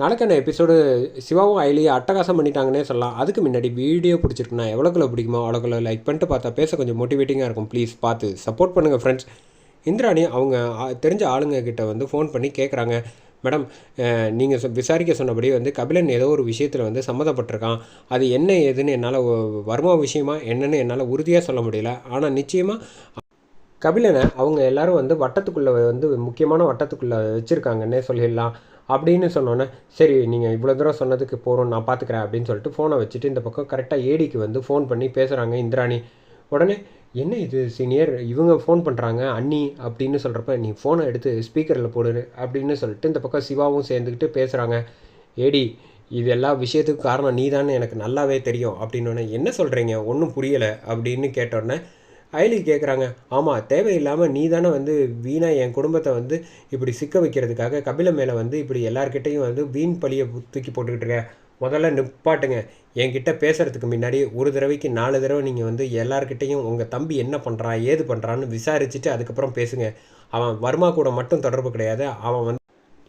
நாளைக்கான எபிசோடு சிவாவும் ஐலியும் அட்டகாசம் பண்ணிட்டாங்கன்னே சொல்லலாம். அதுக்கு முன்னாடி வீடியோ பிடிச்சிருக்குன்னா எவ்வளோக்குள்ள பிடிக்குமோ அவ்வளோக்குள்ள லைக் பண்ணிட்டு பார்த்தா பேச கொஞ்சம் மோட்டிவேட்டிங்காக இருக்கும். ப்ளீஸ் பார்த்து சப்போர்ட் பண்ணுங்கள் ஃப்ரெண்ட்ஸ் இந்திராணி அவங்க தெரிஞ்ச ஆளுங்க கிட்ட வந்து ஃபோன் பண்ணி கேட்குறாங்க மேடம் நீங்கள் விசாரிக்க சொன்னபடி வந்து கபிலன் ஏதோ ஒரு விஷயத்தில் வந்து சம்மந்தப்பட்டிருக்கான். அது என்ன ஏதுன்னு என்னால் வருமா விஷயமா என்னன்னு என்னால் உறுதியாக சொல்ல முடியல. ஆனால் நிச்சயமாக கபிலனை அவங்க எல்லாரும் வந்து வட்டத்துக்குள்ளே வந்து முக்கியமான வட்டத்துக்குள்ளே வச்சுருக்காங்கன்னே சொல்லிடலாம். அப்படின்னு சொன்னோன்னே சரி நீங்கள் இவ்வளோ தூரம் சொன்னதுக்கு போகிறோம் நான் பார்த்துக்கிறேன் அப்படின்னு சொல்லிட்டு ஃபோனை வச்சுட்டு இந்த பக்கம் கரெக்டாக ஏடிக்கு வந்து ஃபோன் பண்ணி பேசுகிறாங்க இந்திராணி. உடனே என்ன இது சீனியர் இவங்க ஃபோன் பண்ணுறாங்க அண்ணி அப்படின்னு சொல்கிறப்ப நீ ஃபோனை எடுத்து ஸ்பீக்கரில் போடு அப்படின்னு சொல்லிட்டு இந்த பக்கம் சிவாவும் சேர்ந்துக்கிட்டு பேசுகிறாங்க ஏடி இது எல்லா விஷயத்துக்கும் காரணம் நீ எனக்கு நல்லாவே தெரியும் அப்படின்னோடனே என்ன சொல்கிறீங்க ஒன்றும் புரியலை அப்படின்னு கேட்டோடனே ஐலி கேட்குறாங்க ஆமாம் தேவையில்லாமல் நீ தானே வந்து வீணாக என் குடும்பத்தை வந்து இப்படி சிக்க வைக்கிறதுக்காக கபில மேலே வந்து இப்படி எல்லார்கிட்டையும் வந்து வீண் பழியை தூக்கி போட்டுக்கிட்டு இருக்க. முதல்ல நிப்பாட்டுங்க. என்கிட்ட பேசுகிறதுக்கு முன்னாடி ஒரு தடவைக்கு நாலு தடவை நீங்கள் வந்து எல்லார்கிட்டையும் உங்கள் தம்பி என்ன பண்ணுறான் ஏது பண்ணுறான்னு விசாரிச்சுட்டு அதுக்கப்புறம் பேசுங்க. அவன் வர்மா கூட மட்டும் தொடர்பு கிடையாது. அவன் வந்து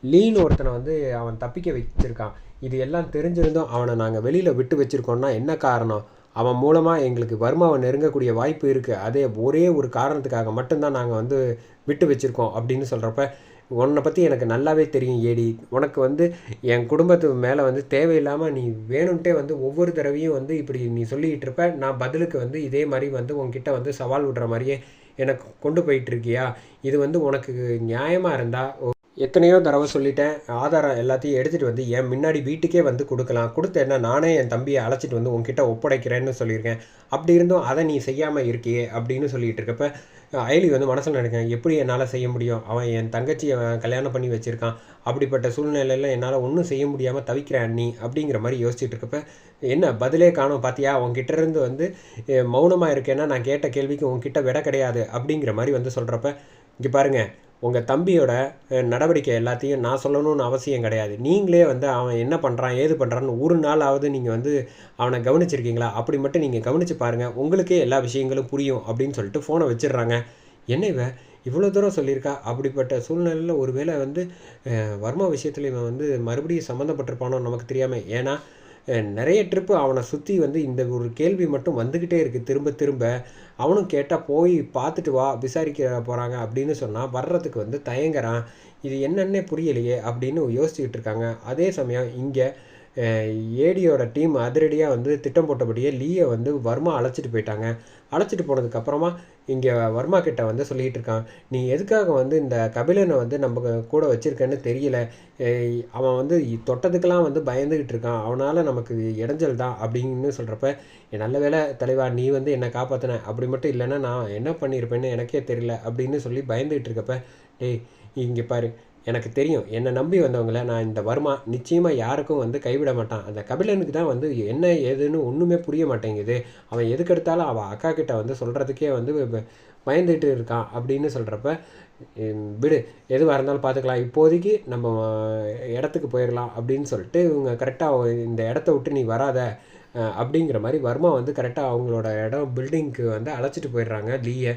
லீன் ஒருத்தனை வந்து அவன் தப்பிக்க வச்சிருக்கான். இது எல்லாம் தெரிஞ்சிருந்தும் அவனை நாங்கள் வெளியில் விட்டு வச்சுருக்கோன்னா என்ன காரணம்? அவன் மூலமாக எங்களுக்கு வர்மாவை நெருங்கக்கூடிய வாய்ப்பு இருக்குது அதே ஒரே ஒரு காரணத்துக்காக மட்டும்தான் நாங்கள் வந்து விட்டு வச்சுருக்கோம் அப்படின்னு சொல்கிறப்ப உன்னை பற்றி எனக்கு நல்லாவே தெரியும் ஏடி. உனக்கு வந்து என் குடும்பத்து மேலே வந்து தேவையில்லாமல் நீ வேணும்ட்டே வந்து ஒவ்வொரு தடவையும் வந்து இப்படி நீ சொல்லிக்கிட்டு இருப்ப நான் பதிலுக்கு வந்து இதே மாதிரி வந்து உங்ககிட்ட வந்து சவால் விடுற மாதிரியே எனக்கு கொண்டு போயிட்டு இருக்கியா இது வந்து உனக்கு நியாயமாக இருந்தால் எத்தனையோ தடவை சொல்லிட்டேன். ஆதாரம் எல்லாத்தையும் எடுத்துகிட்டு வந்து என் முன்னாடி வீட்டுக்கே வந்து கொடுக்கலாம். கொடுத்தேன்னா நானே என் தம்பியை அழைச்சிட்டு வந்து உங்ககிட்ட ஒப்படைக்கிறேன்னு சொல்லியிருக்கேன். அப்படி இருந்தும் அதை நீ செய்யாமல் இருக்கியே அப்படின்னு சொல்லிட்டு இருக்கப்ப அயலி வந்து மனசில் நினைக்கிறேன் எப்படி என்னால் செய்ய முடியும்? அவன் என் தங்கச்சியை கல்யாணம் பண்ணி வச்சுருக்கான். அப்படிப்பட்ட சூழ்நிலையில் என்னால் ஒன்றும் செய்ய முடியாமல் தவிக்கிறேன் நீ அப்படிங்கிற மாதிரி யோசிச்சுட்டு இருக்கப்ப என்ன பதிலே காணும் பார்த்தியா உங்ககிட்ட இருந்து வந்து மௌனமாக இருக்கேன்னா நான் கேட்ட கேள்விக்கு உங்ககிட்ட விட கிடையாது அப்படிங்கிற மாதிரி வந்து சொல்கிறப்ப இங்கே பாருங்கள் உங்கள் தம்பியோட நடவடிக்கை எல்லாத்தையும் நான் சொல்லணும்னு அவசியம் கிடையாது. நீங்களே வந்து அவன் என்ன பண்ணுறான் ஏது பண்ணுறான்னு ஒரு நாளாவது நீங்கள் வந்து அவனை கவனிச்சிருக்கீங்களா? அப்படி மட்டும் நீங்கள் கவனித்து பாருங்கள் உங்களுக்கே எல்லா விஷயங்களும் புரியும் அப்படின்னு சொல்லிட்டு ஃபோனை வச்சிடுறாங்க. என்ன இவன் இவ்வளோ தூரம் சொல்லியிருக்கா? அப்படிப்பட்ட சூழ்நிலையில் ஒருவேளை வந்து வர்மா விஷயத்தில் இவன் வந்து மறுபடியும் சம்மந்தப்பட்டிருப்பானோ நமக்கு தெரியாமல் ஏன்னா நிறைய ட்ரிப்பு அவனை சுற்றி வந்து இந்த ஒரு கேள்வி மட்டும் வந்துக்கிட்டே இருக்குது திரும்ப திரும்ப அவனும் கேட்டால் போய் பார்த்துட்டு வா விசாரிக்க போகிறாங்க அப்படின்னு சொன்னால் வர்றதுக்கு வந்து தயங்குறான். இது என்னன்னே புரியலையே அப்படின்னு யோசிச்சுக்கிட்டு இருக்காங்க. அதே சமயம் இங்கே ஏடியோட டீம் அதிரடியாக வந்து திட்டம் போட்டபடியே லீயை வந்து வர்மா அழைச்சிட்டு போயிட்டாங்க. அழைச்சிட்டு போனதுக்கப்புறமா இங்கே வர்மா கிட்ட வந்து சொல்லிகிட்டு இருக்கான் நீ எதுக்காக வந்து இந்த கபிலனை வந்து நம்ம கூட வச்சுருக்கேன்னு தெரியல. அவன் வந்து தொட்டதுக்கெல்லாம் வந்து பயந்துக்கிட்டு இருக்கான். அவனால் நமக்கு இடைஞ்சல் தான் அப்படின்னு சொல்கிறப்ப நல்ல வேளை தலைவா நீ வந்து என்னை காப்பாற்றின அப்படி மட்டும் இல்லைன்னா நான் என்ன பண்ணியிருப்பேன்னு எனக்கே தெரியல அப்படின்னு சொல்லி பயந்துக்கிட்டு இருக்கப்ப டேய் இங்கே பாரு எனக்கு தெரியும். என்னை நம்பி வந்தவங்கள நான் இந்த வர்மா நிச்சயமாக யாருக்கும் வந்து கைவிட மாட்டான். அந்த கபிலனுக்கு தான் வந்து என்ன ஏதுன்னு ஒன்றுமே புரிய மாட்டேங்குது. அவன் எதுக்கெடுத்தாலும் அவள் அக்கா கிட்ட வந்து சொல்கிறதுக்கே வந்து ப- பயந்துட்டு இருக்கான் அப்படின்னு சொல்கிறப்ப விடு. எதுவாக இருந்தாலும் பார்த்துக்கலாம் இப்போதைக்கு நம்ம இடத்துக்கு போயிடலாம் அப்படின்னு சொல்லிட்டு இவங்க கரெக்டாக இந்த இடத்த விட்டு நீ வராத அப்படிங்கிற மாதிரி வர்மா வந்து கரெக்டாக அவங்களோட இடம் பில்டிங்க்கு வந்து அழைச்சிட்டு போயிடுறாங்க. லீயை.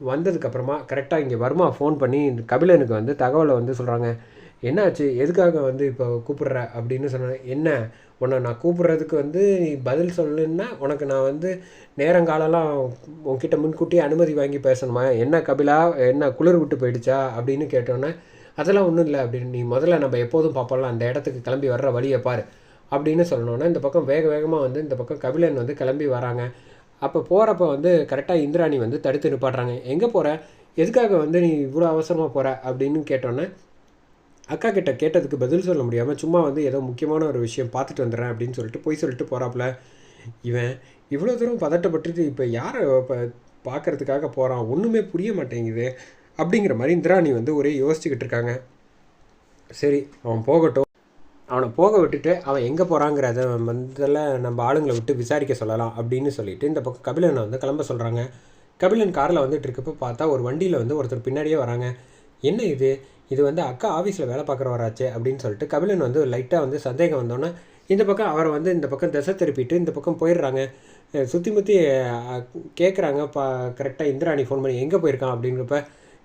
வந்ததுக்கப்புறமா கரெக்டாக இங்கே வருமா ஃபோன் பண்ணி கபிலனுக்கு வந்து தகவலை வந்து சொல்கிறாங்க என்னாச்சு? எதுக்காக வந்து இப்போ கூப்பிடுற? அப்படின்னு சொன்னாங்க என்ன? உன்னை நான் கூப்பிட்றதுக்கு வந்து நீ பதில் சொல்லுன்னா உனக்கு நான் வந்து நேரங்காலம்லாம் உன்கிட்ட முன்கூட்டியே அனுமதி வாங்கி பேசணுமா? என்ன கபிலா? என்ன குளிர் விட்டு போயிடுச்சா? அப்படின்னு கேட்டோன்னே அதெல்லாம் ஒன்றும் இல்லை அப்படின்னு நீ முதல்ல நம்ம எப்போதும் பார்ப்போம்ல அந்த இடத்துக்கு கிளம்பி வர்ற வழியை பாரு அப்படின்னு சொல்லணுன்னா இந்த பக்கம் வேக வேகமாக வந்து இந்த பக்கம் கபிலன் வந்து கிளம்பி வராங்க. அப்போ போகிறப்ப வந்து கரெக்டாக இந்திராணி வந்து தடுத்து நிப்பாட்டுறாங்க. எங்கே போகிற எதுக்காக வந்து நீ இவ்வளோ அவசரமாக போகிற அப்படின்னு கேட்டோன்னே அக்கா கிட்ட கேட்டதுக்கு பதில் சொல்ல முடியாமல் சும்மா வந்து ஏதோ முக்கியமான ஒரு விஷயம் பார்த்துட்டு வந்துடுறேன் அப்படின்னு சொல்லிட்டு போய் சொல்லிட்டு போகிறாப்புல இவன் இவ்வளோ தூரம் பதட்டப்பட்டுட்டு இப்போ யாரை இப்போ பார்க்கறதுக்காக போகிறான் ஒன்றுமே புரிய மாட்டேங்குது. அப்படிங்கிற மாதிரி இந்திராணி வந்து ஒரே யோசிச்சுக்கிட்டு இருக்காங்க. சரி அவன் போகட்டும். அவனை போக விட்டுட்டு அவன் எங்கே போகிறாங்கிறத முதல்ல நம்ம ஆளுங்களை விட்டு விசாரிக்க சொல்லலாம் அப்படின்னு சொல்லிட்டு இந்த பக்கம் கபிலனை வந்து கிளம்ப சொல்கிறாங்க கபிலன் காரில் வந்துட்டு இருக்கப்போ பார்த்தா ஒரு வண்டியில் வந்து ஒருத்தர் பின்னாடியே வராங்க. என்ன இது? இது வந்து அக்கா ஆஃபீஸில் வேலை பார்க்குறவராச்சே அப்படின்னு சொல்லிட்டு கபிலன் வந்து லைட்டாக வந்து சந்தேகம் வந்தோன்னே இந்த பக்கம் அவரை வந்து இந்த பக்கம் திசை திருப்பிட்டு இந்த பக்கம் போயிடுறாங்க. சுற்றி முற்றி கேட்குறாங்க பா கரெக்டாக இந்திராணி ஃபோன் பண்ணி எங்கே போயிருக்கான் அப்படிங்கிறப்ப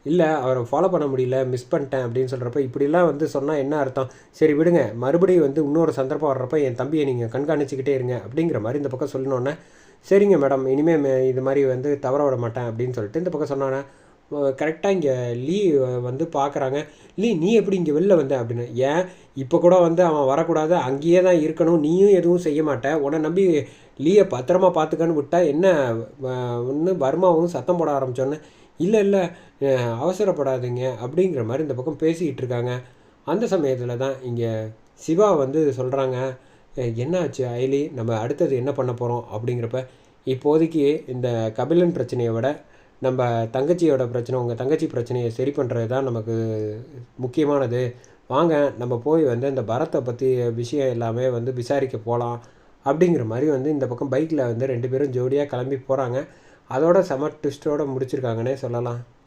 இல்லை அவரை ஃபாலோ பண்ண முடியல மிஸ் பண்ணிட்டேன் அப்படின்னு சொல்கிறப்ப இப்படிலாம் வந்து சொன்னால் என்ன அர்த்தம்? சரி விடுங்க. மறுபடியும் வந்து இன்னொரு சந்தர்ப்பம் வர்றப்ப என் தம்பியை நீங்கள் கண்காணிச்சிக்கிட்டே இருங்க அப்படிங்கிற மாதிரி இந்த பக்கம் சொல்லணுன்னே சரிங்க மேடம் இனிமேல் இது மாதிரி வந்து தவற விட மாட்டேன் அப்படின்னு சொல்லிட்டு இந்த பக்கம் சொன்னோன்னே கரெக்டாக இங்கே லீ வந்து பார்க்குறாங்க லீ நீ எப்படி இங்கே வெளில வந்த? அப்படின்னு. ஏன்? இப்போ கூட வந்து அவன் வரக்கூடாது. அங்கேயே தான் இருக்கணும். நீயும் எதுவும் செய்ய மாட்டேன் உன்னை நம்பி லீயை பத்திரமா பார்த்துக்கன்னு விட்டா என்ன ஒன்று வர்மாவும் சத்தம் போட ஆரம்பித்தோன்னு இல்லை இல்லை அவசரப்படாதீங்க அப்படிங்கிற மாதிரி இந்த பக்கம் பேசிக்கிட்டு இருக்காங்க. அந்த சமயத்தில் தான் இங்கே சிவா வந்து சொல்கிறாங்க என்ன ஆச்சு ஐலி நம்ம அடுத்தது என்ன பண்ண போகிறோம் அப்படிங்கிறப்ப இப்போதைக்கு இந்த கபிலன் பிரச்சனையை விட நம்ம தங்கச்சியோட பிரச்சனை உங்கள் தங்கச்சி பிரச்சனையை சரி பண்ணுறது தான் நமக்கு முக்கியமானது. வாங்க நம்ம போய் வந்து இந்த பரத்தை பற்றி விஷயம் எல்லாமே வந்து விசாரிக்க போகலாம் அப்படிங்கிற மாதிரி வந்து இந்த பக்கம் பைக்கில் வந்து ரெண்டு பேரும் ஜோடியாக கிளம்பி போகிறாங்க அதோட செம ட்விஸ்ட்டோடு முடிச்சிருக்காங்கன்னே சொல்லலாம்.